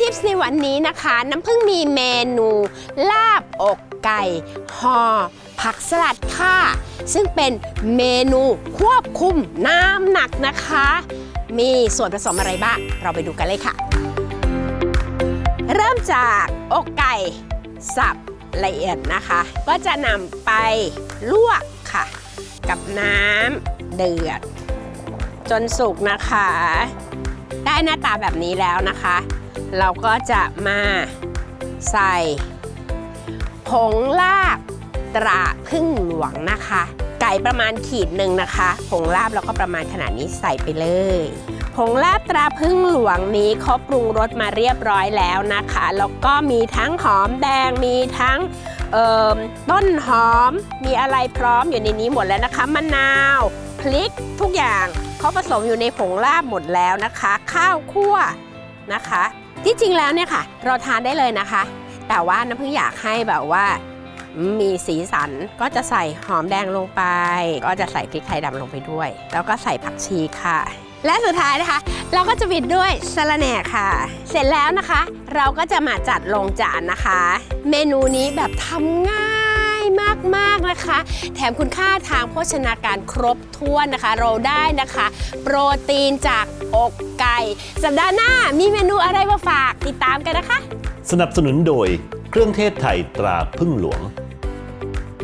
Tips ในวันนี้นะคะ น้ำพึ่งมีเมนู ลาบอกไก่ห่อผักสลัดค่ะ ซึ่งเป็นเมนูควบคุมน้ำหนักนะคะ มีส่วนผสมอะไรบ้าง เราไปดูกันเลยค่ะ เริ่มจากอกไก่ สับละเอียดนะคะ ก็จะนำไปลวกค่ะ กับน้ำเดือด จนสุกนะคะ ได้หน้าตาแบบนี้แล้วนะคะ เราก็จะมาใส่ผงลาบตราพึ่งหลวงนะคะ ไก่ประมาณขีดหนึ่งนะคะผงลาบแล้วก็ประมาณขนาดนี้ใส่ไปเลยผงลาบตราพึ่งหลวงนี้เขาปรุงรสมาเรียบร้อยแล้วนะคะ แล้วก็มีทั้งหอมแดงมีทั้งต้นหอมมีอะไรพร้อมอยู่ในนี้หมดแล้วนะคะมะนาว พริกทุกอย่าง เขาผสมอยู่ในผงลาบหมดแล้วนะคะ ข้าวคั่วนะคะ ที่จริงแล้วเนี่ยค่ะ เราทานได้เลยนะคะ แต่ว่าน้ำพึ่งอยากให้แบบว่ามีสีสันก็จะใส่หอมแดงลงไป ก็จะใส่พริกไทยดำลงไปด้วย แล้วก็ใส่ผักชีค่ะ และสุดท้ายนะคะ เราก็จะบิดด้วยสะระแหน่ค่ะ เสร็จแล้วนะคะ เราก็จะมาจัดลงจานนะคะ เมนูนี้แบบทำง่าย มากๆนะคะ แถมคุณค่าทางโภชนาการครบถ้วนนะคะ เราได้นะคะ โปรตีนจากอกไก่ สัปดาห์หน้ามีเมนูอะไรมาฝากติดตามกันนะคะ สนับสนุนโดยเครื่องเทศไทยตราพึ่งหลวง